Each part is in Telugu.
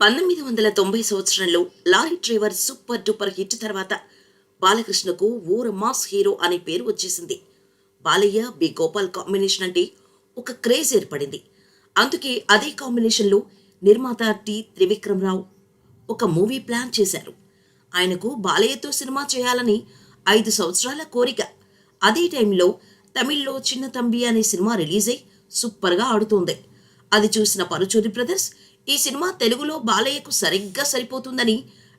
పంతొమ్మిది వందల తొంభై సంవత్సరంలో lorry driver super duper hit తర్వాత బాలకృష్ణకు ఊర మాస్ హీరో అనే పేరు వచ్చేసింది. బాలయ్య బి గోపాల్ కాంబినేషన్ అంటే ఒక క్రేజ్ ఏర్పడింది. అందుకే అదే కాంబినేషన్లో నిర్మాత టి త్రివిక్రమరావు ఒక మూవీ ప్లాన్ చేశారు. ఆయనకు బాలయ్యతో సినిమా చేయాలని ఐదు సంవత్సరాల కోరిక. అదే టైంలో తమిళ్ళో చిన్న తంబి అనే సినిమా రిలీజ్ అయి సూపర్గా ఆడుతోంది. అది చూసిన పరుచూరి బ్రదర్స్ ఈ సినిమా తెలుగులో బాలయ్యకు సరిగ్గా సరిపోతుందని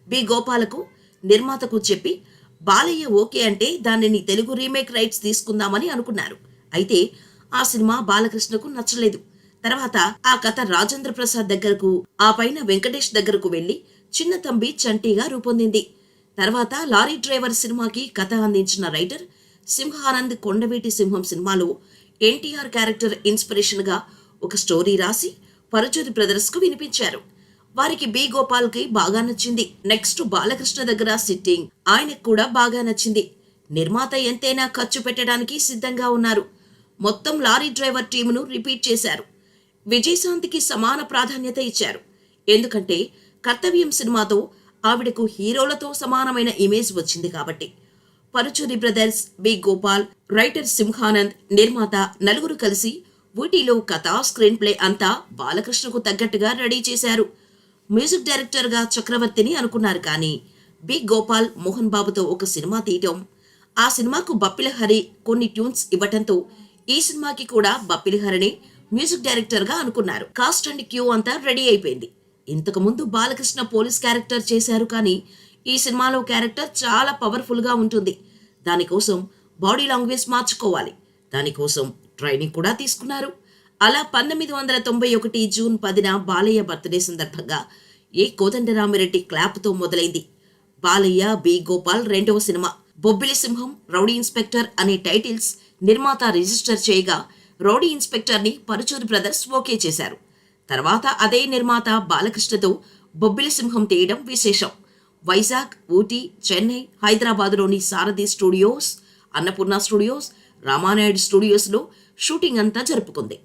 బి. గోపాలకు నిర్మాతకు చెప్పి బాలయ్య ఓకే అంటే దానిని తెలుగు రీమేక్ రైట్స్ తీసుకుందామని అనుకున్నారు. అయితే ఆ సినిమా బాలకృష్ణకు నచ్చలేదు. తర్వాత ఆ కథ రాజేంద్ర ప్రసాద్ దగ్గరకు ఆ పైన వెంకటేష్ దగ్గరకు వెళ్ళి చిన్న తంబి చంటీగా రూపొందింది. తర్వాత లారీ డ్రైవర్ సినిమాకి కథ అందించిన రైటర్ సింహానంద్ కొండవీటి సింహం సినిమాలో ఎన్టీఆర్ క్యారెక్టర్ ఇన్స్పిరేషన్గా ఒక స్టోరీ రాసి పరుచూరి బ్రదర్స్కు వినిపించారు. వారికి బి. గోపాల్కి బాగా నచ్చింది. నెక్స్ట్ బాలకృష్ణ దగ్గర సిట్టింగ్. ఆయనకు కూడా బాగా నచ్చింది. నిర్మాత ఎంతైనా ఖర్చు పెట్టడానికి సిద్ధంగా ఉన్నారు. మొత్తం లారీ డ్రైవర్ టీమును రిపీట్ చేశారు. విజయశాంతికి సమాన ప్రాధాన్యత ఇచ్చారు. ఎందుకంటే కర్తవ్యం సినిమాతో ఆవిడకు హీరోలతో సమానమైన ఇమేజ్ వచ్చింది కాబట్టి. Paruchuri brothers B. Gopal writer Simhanand నిర్మాత నలుగురు కలిసి వీటిలో కథ స్క్రీన్ ప్లే అంతా బాలకృష్ణకు తగ్గట్టుగా రెడీ చేశారు. మ్యూజిక్ డైరెక్టర్గా చక్రవర్తిని అనుకున్నారు కానీ బి. గోపాల్ మోహన్ బాబుతో ఒక సినిమా తీయటం ఆ సినిమాకు బప్పిలహరి కొన్ని ట్యూన్స్ ఇవ్వటంతో ఈ సినిమాకి కూడా బప్పిలహరిని మ్యూజిక్ డైరెక్టర్గా అనుకున్నారు. కాస్ట్ అండ్ క్యూ అంతా రెడీ అయిపోయింది. ఇంతకు ముందు బాలకృష్ణ పోలీస్ క్యారెక్టర్ చేశారు కానీ ఈ సినిమాలో క్యారెక్టర్ చాలా పవర్ఫుల్గా ఉంటుంది. దానికోసం బాడీ లాంగ్వేజ్ మార్చుకోవాలి. దానికోసం ట్రైనింగ్ కూడా తీసుకున్నారు. అలా పంతొమ్మిది వందల తొంభై ఒకటి జూన్ పదిన బాలయ్య బర్త్డే సందర్భంగా ఏ కోదండరామిరెడ్డి క్లాప్తో మొదలైంది. బాలయ్య బి. గోపాల్ రెండవ cinema. Bobbili Simham rowdy inspector అనే టైటిల్స్ నిర్మాత రిజిస్టర్ చేయగా రౌడీ ఇన్స్పెక్టర్ని పరుచూరి బ్రదర్స్ ఓకే చేశారు. తర్వాత అదే నిర్మాత బాలకృష్ణతో బొబ్బిలి సింహం తీయడం విశేషం. వైజాగ్ ఊటీ చెన్నై హైదరాబాద్లోని సారథి స్టూడియోస్ అన్నపూర్ణ స్టూడియోస్ రామానాయుడు స్టూడియోస్లో షూటింగ్ అంతా జరుపుకుంది.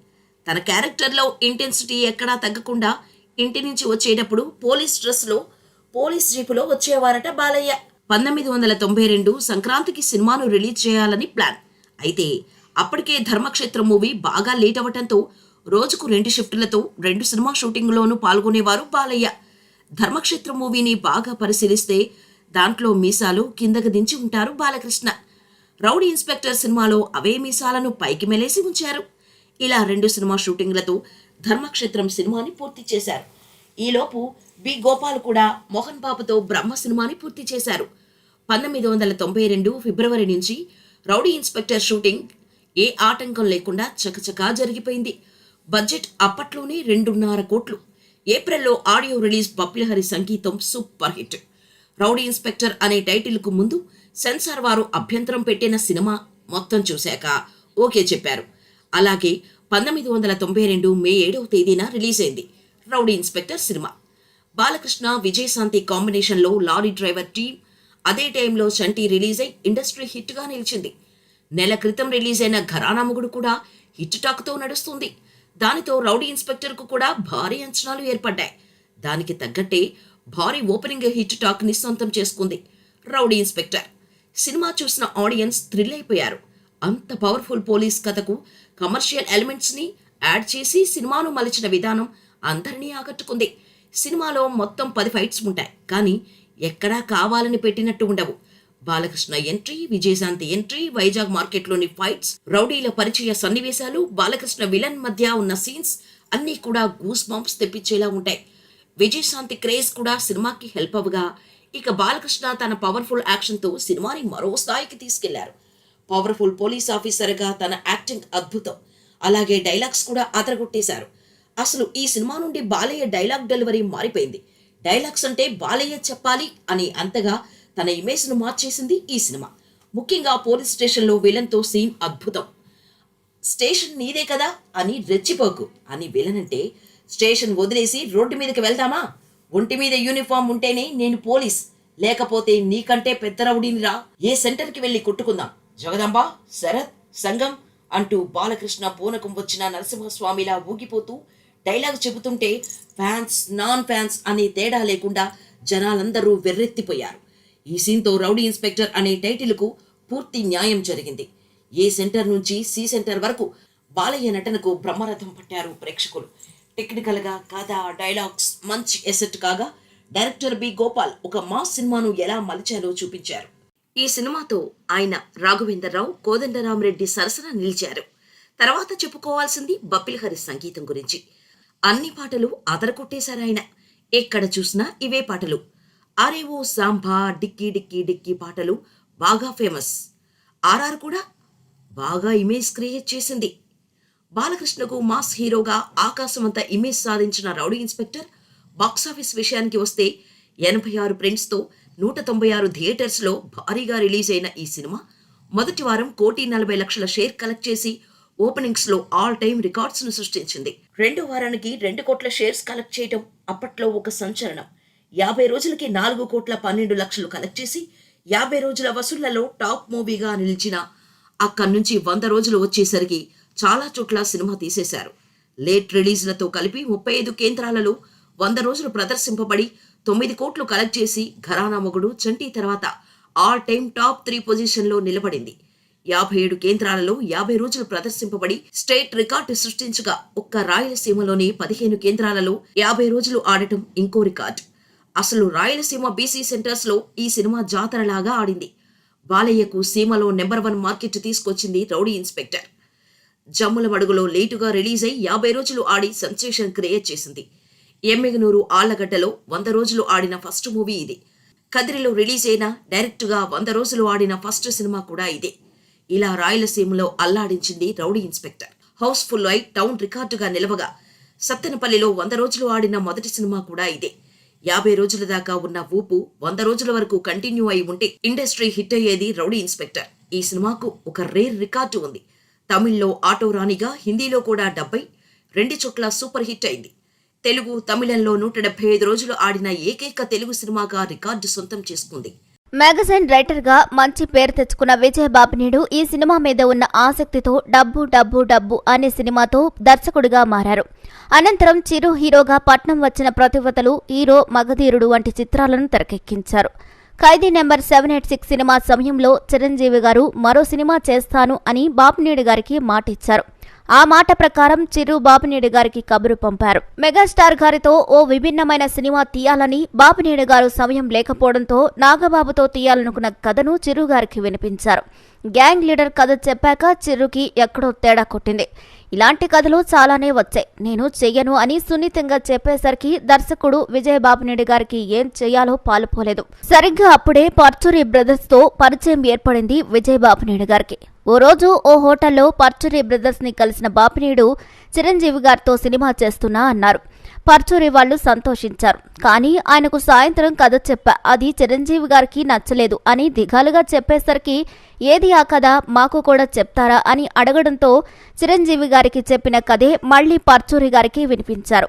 తన క్యారెక్టర్లో ఇంటెన్సిటీ ఎక్కడా తగ్గకుండా ఇంటి నుంచి వచ్చేటప్పుడు పోలీస్ డ్రెస్లో పోలీస్ జీపులో వచ్చేవారట బాలయ్య. పంతొమ్మిది వందల తొంభై రెండు సంక్రాంతికి సినిమాను రిలీజ్ చేయాలని ప్లాన్. అయితే అప్పటికే ధర్మక్షేత్రం మూవీ బాగా లేట్ అవ్వటంతో రోజుకు రెండు షిఫ్టులతో రెండు సినిమా షూటింగ్లోనూ పాల్గొనేవారు బాలయ్య. ధర్మక్షేత్రం మూవీని బాగా పరిశీలిస్తే దాంట్లో మీసాలు కిందకు దించి ఉంటారు బాలకృష్ణ. రౌడీ ఇన్స్పెక్టర్ సినిమాలో అవే మీసాలను పైకి మెలేసి ఉంచారు. ఇలా రెండు సినిమా షూటింగ్లతో ధర్మక్షేత్రం సినిమాని పూర్తి చేశారు. ఈలోపు బి. గోపాల్ కూడా మోహన్ బాబుతో బ్రహ్మ సినిమాని పూర్తి చేశారు. పంతొమ్మిది వందల తొంభై రెండు ఫిబ్రవరి నుంచి రౌడీ ఇన్స్పెక్టర్ షూటింగ్ ఏ ఆటంకం లేకుండా చకచకా జరిగిపోయింది. బడ్జెట్ అప్పట్లోనే రెండున్నర కోట్లు. ఏప్రిల్లో ఆడియో రిలీజ్ బప్పిలహరి సంగీతం సూపర్ హిట్. రౌడీ ఇన్స్పెక్టర్ అనే టైటిల్కు ముందు సెన్సార్ వారు అభ్యంతరం పెట్టిన సినిమా మొత్తం చూశాక ఓకే చెప్పారు. అలాగే పంతొమ్మిది వందల తొంభై రెండు మే ఏడవ తేదీన రిలీజ్ అయింది rowdy inspector cinema. Balakrishna Vijayashanti కాంబినేషన్లో లారీ డ్రైవర్ టీమ్ అదే టైంలో చంటి రిలీజ్ అయి ఇండస్ట్రీ హిట్గా నిలిచింది. నెల క్రితం రిలీజ్ అయిన ఘరానామగుడు కూడా హిట్ టాక్తో నడుస్తుంది. దానితో రౌడీ ఇన్స్పెక్టర్కు కూడా భారీ అంచనాలు ఏర్పడ్డాయి. దానికి తగ్గట్టే భారీ ఓపెనింగ్ హిట్ టాక్ని సొంతం చేసుకుంది రౌడీ ఇన్స్పెక్టర్. సినిమా చూసిన ఆడియన్స్ థ్రిల్ అయిపోయారు అంత పవర్ఫుల్ పోలీస్ కథకు కమర్షియల్ ఎలిమెంట్స్ని యాడ్ చేసి సినిమాను మలిచిన విధానం అందరినీ ఆకట్టుకుంది. సినిమాలో మొత్తం పది ఫైట్స్ ఉంటాయి కానీ ఎక్కడా కావాలని పెట్టినట్టు ఉండవు. బాలకృష్ణ ఎంట్రీ విజయశాంతి ఎంట్రీ వైజాగ్ మార్కెట్లోని ఫైట్స్ రౌడీల పరిచయ సన్నివేశాలు బాలకృష్ణ విలన్ మధ్య ఉన్న సీన్స్ అన్నీ కూడా గూస్ బాంప్స్ తెప్పించేలా ఉంటాయి. విజయశాంతి క్రేజ్ కూడా సినిమాకి హెల్ప్ అవగా ఇక బాలకృష్ణ తన పవర్ఫుల్ యాక్షన్తో సినిమాని మరో స్థాయికి తీసుకెళ్ళారు. పవర్ఫుల్ పోలీస్ ఆఫీసర్గా తన యాక్టింగ్ అద్భుతం. అలాగే డైలాగ్స్ కూడా అదరగొట్టేశారు. అసలు ఈ సినిమా నుండి బాలయ్య డైలాగ్ డెలివరీ మారిపోయింది. డైలాగ్స్ అంటే బాలయ్య చెప్పాలి అని అంతగా తన ఇమేజ్ను మార్చేసింది ఈ సినిమా. ముఖ్యంగా పోలీస్ స్టేషన్లో విలన్తో సీన్ అద్భుతం. స్టేషన్ నీదే కదా అని రెచ్చిపోకు. అని విలనంటే స్టేషన్ వదిలేసి రోడ్డు మీదకి వెళ్తామా ఒంటి మీద యూనిఫామ్ ఉంటేనే నేను పోలీస్. లేకపోతే నీకంటే పెద్ద రౌడీనిరా. ఏ సెంటర్కి వెళ్ళి కొట్టుకుందాం? జగదాంబ శరత్ సంగం అంటూ బాలకృష్ణ పూనకం వచ్చిన నరసింహస్వామిలా ఊగిపోతూ డైలాగ్ చెబుతుంటే ఫ్యాన్స్ నాన్ ఫ్యాన్స్ అనే తేడా లేకుండా జనాలందరూ వెర్రెత్తిపోయారు. ఈ సీన్తో రౌడీ ఇన్స్పెక్టర్ అనే టైటిల్కు పూర్తి న్యాయం జరిగింది. ఏ సెంటర్ నుంచి సి సెంటర్ వరకు బాలయ్య నటనకు బ్రహ్మరథం పట్టారు ప్రేక్షకులు. టెక్నికల్గా కథ డైలాగ్స్ మంచి ఎసెట్ కాగా డైరెక్టర్ బి గోపాల్ ఒక మాస్ సినిమాను ఎలా మలిచారో చూపించారు. ఈ సినిమాతో ఆయన రాఘవేంద్రరావు కోదండరామరెడ్డి సరసన నిలిచారు. తర్వాత చెప్పుకోవాల్సింది బప్పిలహరి సంగీతం గురించి. అన్ని పాటలు అదరకొట్టేశారు ఆయన. ఎక్కడ చూసినా ఇవే పాటలు. అరేవో సాంబా డిక్కీ డిక్కీ డిక్కీ పాటలు బాగా ఫేమస్ ఆర్ఆర్ కూడా బాగా ఇమేజ్ క్రియేట్ చేసింది. బాలకృష్ణకు మాస్ హీరోగా ఆకాశమంత ఇమేజ్ సాధించిన రౌడీ ఇన్స్పెక్టర్ బాక్సాఫీస్ విషయానికి వస్తే ఎనభై ఆరు ప్రింట్స్తో నూట తొంభై ఆరు థియేటర్స్లో భారీగా రిలీజ్ అయిన ఈ సినిమా మొదటి వారం కోటి నలభై లక్షల షేర్ కలెక్ట్ చేసి ఓపెనింగ్స్లో ఆల్ టైమ్ రికార్డ్స్ను సృష్టించింది. రెండో వారానికి రెండు కోట్ల షేర్స్ కలెక్ట్ చేయడం అప్పట్లో ఒక సంచలనం. యాభై రోజులకి నాలుగు కోట్ల పన్నెండు లక్షలు కలెక్ట్ చేసి యాభై రోజుల వసూళ్ళలో టాప్ మూవీగా నిలిచిన అక్కడి నుంచి వంద రోజులు వచ్చేసరికి చాలా చోట్ల సినిమా తీసేశారు. లేట్ రిలీజ్లతో కలిపి ముప్పై ఐదు కేంద్రాలలో వంద రోజులు ప్రదర్శింపబడి తొమ్మిది కోట్లు కలెక్ట్ చేసి ఘరానా మొగుడు చంటి తర్వాత ఆల్ టైమ్ టాప్ త్రీ పొజిషన్లో నిలబడింది. యాభై ఏడు కేంద్రాలలో యాభై రోజులు ప్రదర్శింపబడి స్టేట్ రికార్డు సృష్టించగా ఒక్క రాయలసీమలోని పదిహేను కేంద్రాలలో యాభై రోజులు ఆడటం ఇంకో రికార్డు. అసలు రాయలసీమ బీసీ సెంటర్స్లో ఈ సినిమా జాతరలాగా ఆడింది. బాలయ్యకు సీమలో నెంబర్ వన్ మార్కెట్ తీసుకొచ్చింది రౌడీ ఇన్స్పెక్టర్. జమ్ముల మడుగులో లేటుగా రిలీజ్ అయి యాభై రోజులు ఆడి సెన్సేషన్ క్రియేట్ చేసింది. ఎమ్మెగనూరు ఆళ్ళగడ్డలో వంద రోజులు ఆడిన ఫస్ట్ మూవీ ఇది. కదిరిలో రిలీజ్ అయిన డైరెక్టుగా వంద రోజులు ఆడిన ఫస్ట్ సినిమా కూడా ఇదే. ఇలా రాయలసీమలో అల్లాడించింది రౌడీ ఇన్స్పెక్టర్. హౌస్ఫుల్ అయి టౌన్ రికార్డుగా నిలవగా సత్తెనపల్లిలో వంద రోజులు ఆడిన మొదటి సినిమా కూడా ఇదే. యాభై రోజుల దాకా ఉన్న ఊపు వంద రోజుల వరకు కంటిన్యూ అయి ఉంటే ఇండస్ట్రీ హిట్ అయ్యేది రౌడీ ఇన్స్పెక్టర్. ఈ సినిమాకు ఒక రేర్ రికార్డు ఉంది. తమిళ్ళో ఆటో రాణిగా హిందీలో కూడా డెబ్బై రెండు చోట్ల సూపర్ హిట్ అయింది. తెలుగు తమిళంలో నూట డెబ్బై ఐదు రోజులు ఆడిన ఏకైక తెలుగు సినిమాగా రికార్డు సొంతం చేసుకుంది. మ్యాగజైన్ రైటర్గా మంచి పేరు తెచ్చుకున్న విజయబాబు నేడు ఈ సినిమా మీద ఉన్న ఆసక్తితో డబ్బు డబ్బు డబ్బు అనే సినిమాతో దర్శకుడిగా మారారు. అనంతరం చిరు హీరోగా పట్నం వచ్చిన ప్రతివతలు హీరో మగధీరుడు వంటి చిత్రాలను తెరకెక్కించారు. Khaidi number seven eight six cinema సమయంలో చిరంజీవి గారు మరో సినిమా చేస్తాను అని బాపినీడు గారికి మాట ఇచ్చారు ఆ మాట ప్రకారం చిరు బాపినీడు గారికి కబురు పంపారు. మెగాస్టార్ గారితో ఓ విభిన్నమైన సినిమా తీయాలని బాపినీడు గారు సమయం లేకపోవడంతో నాగబాబుతో తీయాలనుకున్న కథను చిరు గారికి వినిపించారు. గ్యాంగ్ లీడర్ కథ చెప్పాక చిరుకి ఎక్కడో తేడా కొట్టింది. ఇలాంటి కథలు చాలానే వచ్చాయి. నేను చెయ్యను అని సున్నితంగా చెప్పేసరికి దర్శకుడు విజయబాబు బాబునేడు గారికి ఏం చేయాలో పాలుపోలేదు. సరిగ్గా అప్పుడే పర్చూరి బ్రదర్స్తో పరిచయం ఏర్పడింది విజయబాబు బాబునేడు గారికి. ఓ రోజు ఓ హోటల్లో పర్చూరి బ్రదర్స్ని కలిసిన బాపినీడు చిరంజీవి గారితో సినిమా చేస్తున్నా అన్నారు. పర్చూరి వాళ్ళు సంతోషించారు. కానీ ఆయనకు సాయంత్రం కథ చెప్పా అది చిరంజీవి గారికి నచ్చలేదు అని దిగాలుగా చెప్పేసరికి ఏది ఆ కథ? మాకు కూడా చెప్తారా? అని అడగడంతో చిరంజీవి గారికి చెప్పిన కథే మళ్ళీ పర్చూరి గారికి వినిపించారు.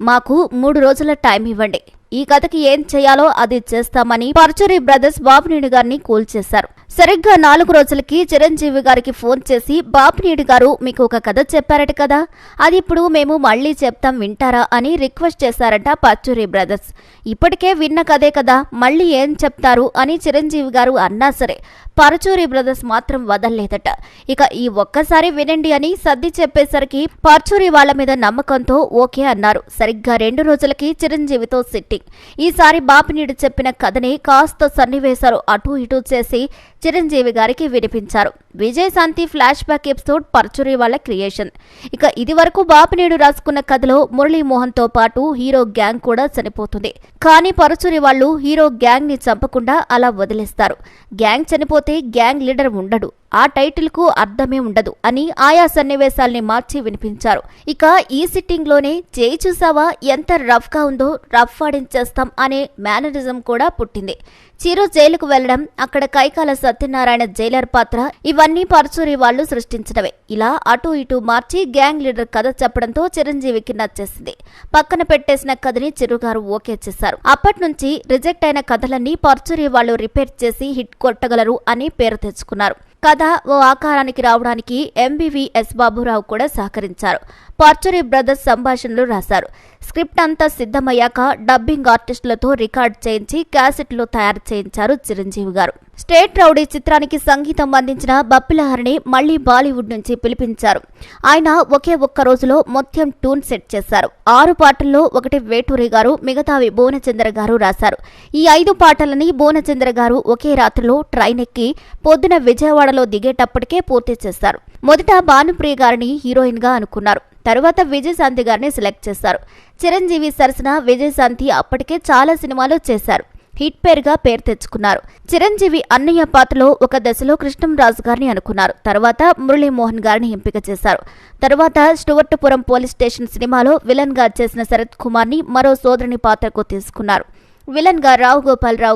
మాకు మూడు రోజుల టైం ఇవ్వండి. ఈ కథకి ఏం చేయాలో అది చేస్తామని పర్చూరి బ్రదర్స్ బాబునేని గారిని కూల్చేశారు సరిగ్గా నాలుగు రోజులకి చిరంజీవి గారికి ఫోన్ చేసి బాబునీడు గారు మీకు ఒక కథ చెప్పారట కదా. అది ఇప్పుడు మేము మళ్ళీ చెప్తాం వింటారా? అని రిక్వెస్ట్ చేశారట పచ్చూరి బ్రదర్స్. ఇప్పటికే విన్న కథే కదా మళ్ళీ ఏం చెప్తారు అని చిరంజీవి గారు అన్నా సరే పరచూరి బ్రదర్స్ మాత్రం వదల్లేదట. ఇక ఈ ఒక్కసారి వినండి అని సర్ది చెప్పేసరికి పర్చూరి వాళ్ళ మీద నమ్మకంతో ఓకే అన్నారు. సరిగ్గా రెండు రోజులకి చిరంజీవితో సిట్టింగ్. ఈసారి బాపినీడు చెప్పిన కథని కాస్త సన్నివేశాలు అటూ ఇటూ చేసి చిరంజీవి గారికి వినిపించారు. Vijayashanti flash back episode Paruchuri వాళ్ళ క్రియేషన్. ఇక ఇది వరకు బాపినేడు రాసుకున్న కథలో మురళీమోహన్తో పాటు హీరో గ్యాంగ్ కూడా చనిపోతుంది. కానీ పరచురి వాళ్ళు హీరో గ్యాంగ్ని చంపకుండా అలా వదిలేస్తారు. గ్యాంగ్ చనిపోతే గ్యాంగ్ లీడర్ ఉండడు. ఆ టైటిల్కు అర్థమే ఉండదు అని ఆయా సన్నివేశాల్ని మార్చి వినిపించారు. ఇక ఈ సిట్టింగ్లోనే చేయి చూసావా? ఎంత రఫ్గా ఉందో రఫ్ ఆడించేస్తాం అనే మేనరిజం కూడా పుట్టింది. చిరు జైలుకు వెళ్ళడం అక్కడ కైకాల సత్యనారాయణ జైలర్ పాత్ర ఇవన్నీ పరచూరి వాళ్ళు సృష్టించినవే ఇలా అటు ఇటు మార్చి గ్యాంగ్ లీడర్ కథ చెప్పడంతో చిరంజీవికి నచ్చేసింది. పక్కన పెట్టేసిన కథని చిరుగారు ఓకే చేశారు. అప్పటి నుంచి రిజెక్ట్ అయిన కథలన్నీ పరచూరి వాళ్ళు రిపేర్ చేసి హిట్ కొట్టగలరు అని పేరు తెచ్చుకున్నారు. కథ ఓ ఆకారానికి రావడానికి ఎంబీవీఎస్ బాబురావు కూడా సహకరించారు. పార్చరీ బ్రదర్స్ సంభాషణలు రాశారు. స్క్రిప్ట్ అంతా సిద్ధమయ్యాక డబ్బింగ్ ఆర్టిస్టులతో రికార్డ్ చేయించి క్యాసెట్లు తయారు చేయించారు చిరంజీవి గారు. స్టేట్ రౌడీ చిత్రానికి సంగీతం అందించిన బప్పిలహరిని మళ్ళీ బాలీవుడ్ నుంచి పిలిపించారు. ఆయన ఒకే ఒక్క రోజులో మొత్తం ట్యూన్ సెట్ చేశారు. ఆరు పాటల్లో ఒకటి వేటూరి గారు మిగతావి భువనచంద్ర గారు రాశారు. ఈ ఐదు పాటలని భువనచంద్ర గారు ఒకే రాత్రిలో ట్రైన్ ఎక్కి పొద్దున విజయవాడలో దిగేటప్పటికే పూర్తి చేశారు. మొదట భానుప్రియ గారిని హీరోయిన్గా అనుకున్నారు. తరువాత విజయశాంతి గారిని సెలెక్ట్ చేశారు. చిరంజీవి సరసన విజయశాంతి అప్పటికే చాలా సినిమాలు చేశారు. హిట్ పేరుగా పేరు తెచ్చుకున్నారు. చిరంజీవి అన్నయ్య పాత్రలో ఒక దశలో కృష్ణంరాజు గారిని అనుకున్నారు. తర్వాత మురళీమోహన్ గారిని ఎంపిక చేశారు. తర్వాత స్టువర్టుపురం పోలీస్ స్టేషన్ సినిమాలో విలన్గా చేసిన శరత్ కుమార్ని మరో సోదరుని పాత్రకు తీసుకున్నారు. విలన్గా రావు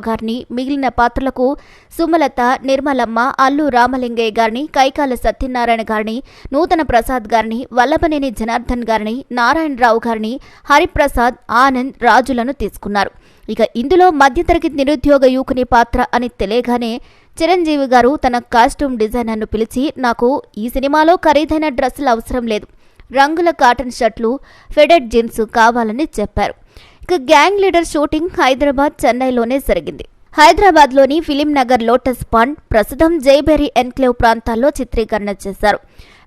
గారిని మిగిలిన పాత్రలకు సుమలత నిర్మలమ్మ అల్లు రామలింగయ్య గారిని కైకాల సత్యనారాయణ గారిని నూతన ప్రసాద్ గారిని వల్లభనేని జనార్దన్ గారిని నారాయణరావు గారిని హరిప్రసాద్ ఆనంద్ రాజులను తీసుకున్నారు. ఇక ఇందులో మధ్యతరగతి నిరుద్యోగ యువకుని పాత్ర అని తెలియగానే చిరంజీవి గారు తన కాస్ట్యూమ్ డిజైనర్ను పిలిచి నాకు ఈ సినిమాలో ఖరీదైన డ్రెస్సులు అవసరం లేదు. రంగుల కాటన్ షర్ట్లు ఫెడెడ్ జీన్స్ కావాలని చెప్పారు. ఇక గ్యాంగ్ లీడర్ షూటింగ్ హైదరాబాద్ చెన్నైలోనే జరిగింది. హైదరాబాద్లోని ఫిలిం నగర్ లోటస్ పాండ్ ప్రస్తుతం జైబెరీ ఎన్క్లేవ్ ప్రాంతాల్లో చిత్రీకరణ చేశారు.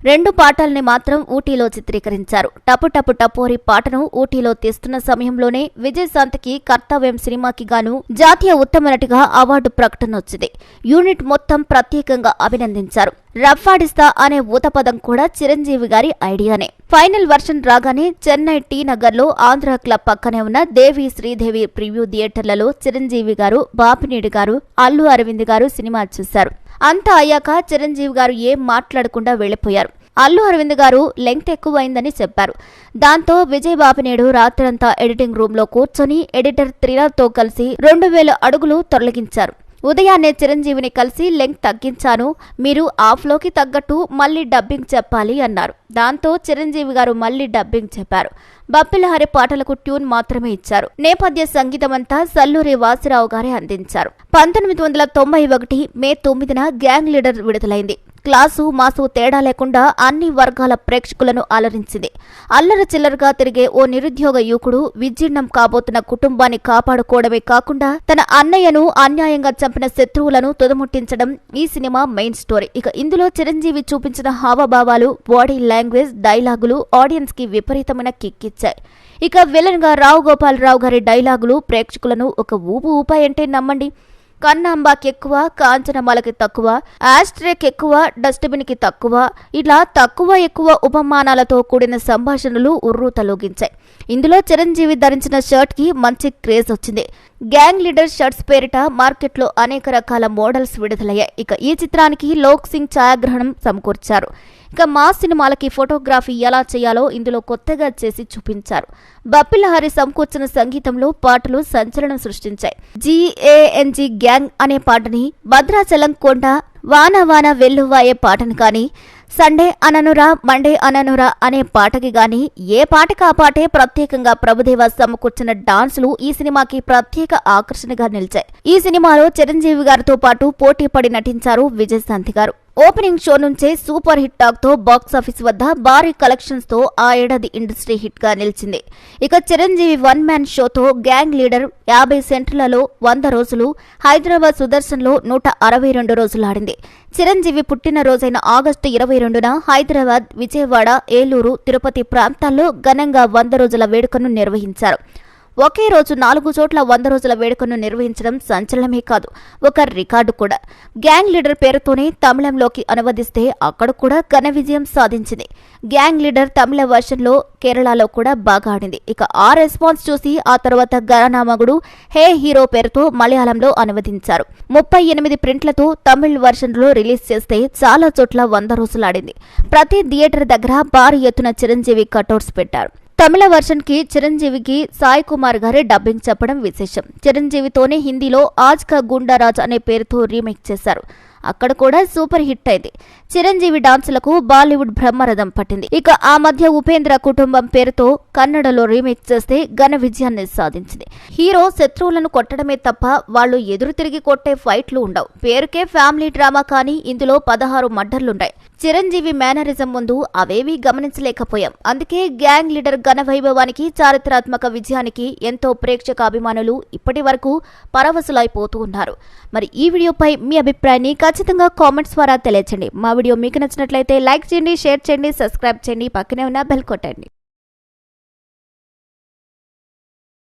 రెండు పాటల్ని మాత్రం ఊటీలో చిత్రీకరించారు. టపు టపు టపోరి పాటను ఊటీలో తీస్తున్న సమయంలోనే విజయశాంతికి కర్తవ్యం సినిమాకి గాను జాతీయ ఉత్తమ నటిగా అవార్డు ప్రకటన వచ్చింది. యూనిట్ మొత్తం ప్రత్యేకంగా అభినందించారు. రఫాడిస్తా అనే ఊతపదం కూడా చిరంజీవి గారి ఐడియానే. ఫైనల్ వర్షన్ రాగానే చెన్నై టీ నగర్లో ఆంధ్ర క్లబ్ పక్కనే ఉన్న దేవి శ్రీదేవి ప్రివ్యూ థియేటర్లలో చిరంజీవి గారు బాపినేడు గారు అల్లు అరవింద్ గారు సినిమా చూశారు. అంతా అయ్యాక చిరంజీవి గారు ఏం మాట్లాడకుండా వెళ్ళిపోయారు అల్లు అరవింద్ గారు లెంగ్త్ ఎక్కువైందని చెప్పారు. దాంతో విజయ్ నేడు రాత్రంతా ఎడిటింగ్ రూమ్లో కూర్చొని ఎడిటర్ త్రినాథ్తో కలిసి రెండు వేల అడుగులు తొలగించారు. ఉదయాన్నే చిరంజీవిని కలిసి లెంగ్ తగ్గించాను. మీరు ఆఫ్లోకి తగ్గట్టు మళ్ళీ డబ్బింగ్ చెప్పాలి అన్నారు. దాంతో చిరంజీవి గారు మళ్ళీ డబ్బింగ్ చెప్పారు. బప్పిలహరి పాటలకు ట్యూన్ మాత్రమే ఇచ్చారు. నేపథ్య సంగీతమంతా సల్లూరి వాసిరావు గారే అందించారు. పంతొమ్మిది వందల తొంభై ఒకటి మే తొమ్మిదిన గ్యాంగ్ లీడర్ విడుదలైంది. క్లాసు మాసు తేడా లేకుండా అన్ని వర్గాల ప్రేక్షకులను అలరించింది. అల్లర చిల్లరగా తిరిగే ఓ నిరుద్యోగ యువకుడు విజీర్ణం కాబోతున్న కుటుంబాన్ని కాపాడుకోవడమే కాకుండా తన అన్నయ్యను అన్యాయంగా చంపిన శత్రువులను తుదముట్టించడం ఈ సినిమా మెయిన్ స్టోరీ. ఇక ఇందులో చిరంజీవి చూపించిన హావభావాలు బాడీ లాంగ్వేజ్ డైలాగులు ఆడియన్స్కి విపరీతమైన కిక్కిచ్చాయి. ఇక విలన్గా రావు గోపాలరావు గారి డైలాగులు ప్రేక్షకులను ఒక ఊపు ఊపాయంటే నమ్మండి. కన్నాంబాకి ఎక్కువ కాంచనమాలకి తక్కువ ఆస్ట్రేక్ ఎక్కువ డస్ట్బిన్కి తక్కువ ఇలా తక్కువ ఎక్కువ ఉపమానాలతో కూడిన సంభాషణలు ఉర్రూ తలొగించాయి. ఇందులో చిరంజీవి ధరించిన షర్ట్కి మంచి క్రేజ్ వచ్చింది. గ్యాంగ్ లీడర్ షర్ట్స్ పేరిట మార్కెట్లో అనేక రకాల మోడల్స్ విడుదలయ్యాయి. ఇక ఈ చిత్రానికి లోక్ సింగ్ ఛాయాగ్రహణం సమకూర్చారు. ఇక మా సినిమాలకి ఫోటోగ్రఫీ ఎలా చేయాలో ఇందులో కొత్తగా చేసి చూపించారు. బప్పిలహరి సమకూర్చిన సంగీతంలో పాటలు సంచలనం సృష్టించాయి. జిఏఎన్జి గ్యాంగ్ అనే పాటని భద్రాచలం కొండ వాన వాన వెల్లువాయే పాటను కానీ సండే అననురా మండే అననురా అనే పాటకి గాని ఏ పాటకి ఆ పాటే ప్రత్యేకంగా ప్రభుదేవ సమకూర్చిన డాన్సులు ఈ సినిమాకి ప్రత్యేక ఆకర్షణగా నిలిచాయి. ఈ సినిమాలో చిరంజీవి గారితో పాటు పోటీ పడి నటించారు విజయశాంతి గారు. ఓపెనింగ్ షో నుంచే సూపర్ హిట్ టాక్తో బాక్స్ ఆఫీస్ వద్ద భారీ కలెక్షన్స్తో ఆ ఏడాది ఇండస్ట్రీ హిట్గా నిలిచింది. ఇక చిరంజీవి వన్ మ్యాన్ షోతో గ్యాంగ్ లీడర్ యాభై సెంటర్లలో వంద రోజులు హైదరాబాద్ సుదర్శన్లో నూట అరవై రెండు రోజులు ఆడింది. చిరంజీవి పుట్టినరోజైన ఆగస్టు ఇరవై రెండున హైదరాబాద్ విజయవాడ ఏలూరు తిరుపతి ప్రాంతాల్లో ఘనంగా వంద రోజుల వేడుకను నిర్వహించారు. ఒకే రోజు నాలుగు చోట్ల వంద రోజుల వేడుకను నిర్వహించడం సంచలనమే కాదు. ఒక రికార్డు కూడా. గ్యాంగ్ లీడర్ పేరుతోనే తమిళంలోకి అనువదిస్తే అక్కడ కూడా ఘన విజయం సాధించింది. గ్యాంగ్ లీడర్ తమిళ వర్షన్లో కేరళలో కూడా బాగా ఆడింది. ఇక ఆ రెస్పాన్స్ చూసి ఆ తర్వాత గణనామగుడు హే హీరో పేరుతో మలయాళంలో అనువదించారు. ముప్పై ఎనిమిది ప్రింట్లతో తమిళ్ వర్షన్లో రిలీజ్ చేస్తే చాలా చోట్ల వంద రోజులు ఆడింది. ప్రతి థియేటర్ దగ్గర భారీ ఎత్తున చిరంజీవి కటౌట్స్ పెట్టారు. తమిళ వర్షన్కి చిరంజీవికి సాయి కుమార్ గారే డబ్బింగ్ చెప్పడం విశేషం. చిరంజీవితోనే హిందీలో ఆజ్ కా గుండారాజ్ అనే పేరుతో రీమేక్ చేశారు. అక్కడ కూడా సూపర్ హిట్ అయింది. చిరంజీవి డాన్సులకు బాలీవుడ్ బ్రహ్మరథం పట్టింది. ఇక ఆ మధ్య ఉపేంద్ర కుటుంబం పేరుతో కన్నడలో రీమేక్ చేస్తే ఘన విజయాన్ని సాధించింది. హీరో శత్రువులను కొట్టడమే తప్ప వాళ్ళు ఎదురు తిరిగి కొట్టే ఫైట్లు ఉండవు. పేరుకే ఫ్యామిలీ డ్రామా కానీ ఇందులో పదహారు మర్డర్లుంటాయి. చిరంజీవి మేనరిజం ముందు అవేవీ గమనించలేకపోయాం. అందుకే గ్యాంగ్ లీడర్ ఘన వైభవానికి చారిత్రాత్మక విజయానికి ఎంతో ప్రేక్షక అభిమానులు ఇప్పటి వరకు పరవశులైపోతూ ఉన్నారు. మరి ఈ వీడియోపై మీ అభిప్రాయాన్ని ఖచ్చితంగా కామెంట్స్ ద్వారా తెలియచండి. మా వీడియో మీకు నచ్చినట్లయితే లైక్ చేయండి షేర్ చేయండి సబ్స్క్రైబ్ చేయండి. పక్కనే ఉన్న బెల్ కొట్టండి.